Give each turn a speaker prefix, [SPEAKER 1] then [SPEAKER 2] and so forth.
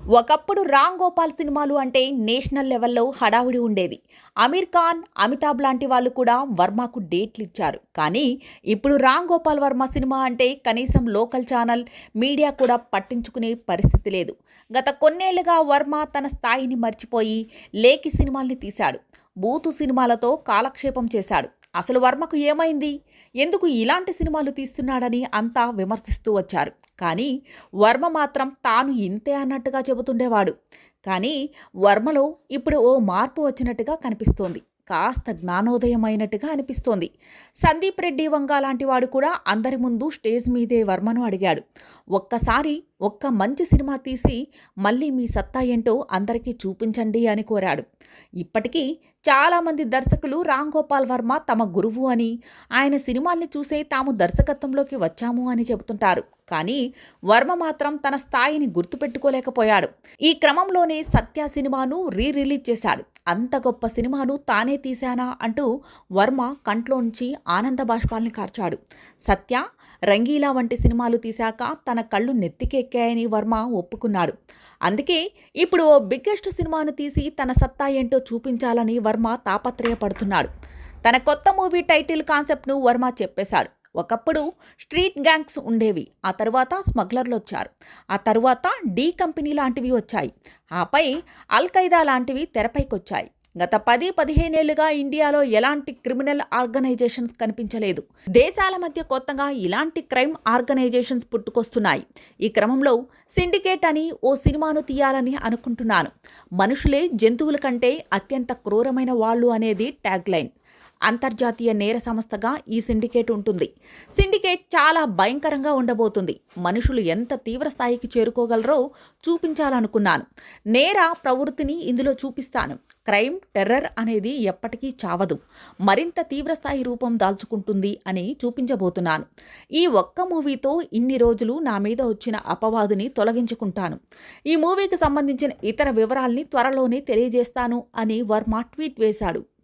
[SPEAKER 1] ఒకప్పుడు రామ్ గోపాల్ సినిమాలు అంటే నేషనల్ లెవెల్లో హడావుడి ఉండేది అమీర్ ఖాన్ అమితాబ్ లాంటి వాళ్ళు కూడా వర్మకు డేట్లు ఇచ్చారు. కానీ ఇప్పుడు రామ్ గోపాల్ వర్మ సినిమా అంటే కనీసం లోకల్ ఛానల్ మీడియా కూడా పట్టించుకునే పరిస్థితి లేదు. గత కొన్నేళ్ళుగా వర్మ తన స్థాయిని మర్చిపోయి లేకి సినిమాల్ని తీశాడు. బూతు సినిమాలతో కాలక్షేపం చేశాడు. అసలు వర్మకు ఏమైంది? ఎందుకు ఇలాంటి సినిమాలు తీస్తున్నాడని అంతా విమర్శిస్తూ వచ్చారు. కానీ వర్మ మాత్రం తాను ఇంతే అన్నట్టుగా చెబుతుండేవాడు. కానీ వర్మలో ఇప్పుడు ఓ మార్పు వచ్చినట్టుగా కనిపిస్తోంది. కాస్త జ్ఞానోదయం అయినట్టుగా అనిపిస్తోంది. సందీప్ రెడ్డి వంగ లాంటి వాడు కూడా అందరి ముందు స్టేజ్ మీదే వర్మను అడిగాడు. ఒక్కసారి ఒక్క మంచి సినిమా తీసి మళ్ళీ మీ సత్తా ఏంటో అందరికీ చూపించండి అని కోరాడు. ఇప్పటికీ చాలామంది దర్శకులు రామ్ గోపాల్ వర్మ తమ గురువు అని ఆయన సినిమాల్ని చూసే తాము దర్శకత్వంలోకి వచ్చాము అని చెబుతుంటారు. కానీ వర్మ మాత్రం తన స్థాయిని గుర్తుపెట్టుకోలేకపోయాడు. ఈ క్రమంలోనే సత్య సినిమాను రీ రిలీజ్ చేశాడు. అంత గొప్ప సినిమాను తానే తీశానా అంటూ వర్మ కంట్లోంచి ఆనంద బాష్పాల్ని కార్చాడు. సత్య రంగీలా వంటి సినిమాలు తీశాక తన కళ్ళు నెత్తికెక్కాయని వర్మ ఒప్పుకున్నాడు. అందుకే ఇప్పుడు ఓ బిగ్గెస్ట్ సినిమాను తీసి తన సత్తా ఏంటో చూపించాలని వర్మ తాపత్రయపడుతున్నాడు. తన కొత్త మూవీ టైటిల్ కాన్సెప్ట్ను వర్మ చెప్పేశాడు. ఒకప్పుడు స్ట్రీట్ గ్యాంగ్స్ ఉండేవి. ఆ తర్వాత స్మగ్లర్లు వచ్చారు ఆ తర్వాత డీ కంపెనీ లాంటివి వచ్చాయి. ఆపై అల్ ఖైదా లాంటివి తెరపైకొచ్చాయి. గత పది పదిహేనేళ్ళుగా ఇండియాలో ఎలాంటి క్రిమినల్ ఆర్గనైజేషన్స్ కనిపించలేదు. దేశాల మధ్య కొత్తగా ఇలాంటి క్రైమ్ ఆర్గనైజేషన్స్ పుట్టుకొస్తున్నాయి. ఈ క్రమంలో సిండికేట్ అని ఓ సినిమాను తీయాలని అనుకుంటున్నాను. మనుషులే జంతువుల కంటే అత్యంత క్రూరమైన వాళ్ళు అనేది ట్యాగ్ లైన్ అంతర్జాతీయ నేర సంస్థగా ఈ సిండికేట్ ఉంటుంది. సిండికేట్ చాలా భయంకరంగా ఉండబోతుంది. మనుషులు ఎంత తీవ్ర స్థాయికి చేరుకోగలరో చూపించాలనుకున్నాను. నేర ప్రవృత్తిని ఇందులో చూపిస్తాను. క్రైమ్ టెర్రర్ అనేది ఎప్పటికీ చావదు. మరింత తీవ్రస్థాయి రూపం దాల్చుకుంటుంది అని చూపించబోతున్నాను. ఈ ఒక్క మూవీతో ఇన్ని రోజులు నా మీద వచ్చిన అపవాదుని తొలగించుకుంటాను. ఈ మూవీకి సంబంధించిన ఇతర వివరాల్ని త్వరలోనే తెలియజేస్తాను అని వర్మ ట్వీట్ వేశాడు.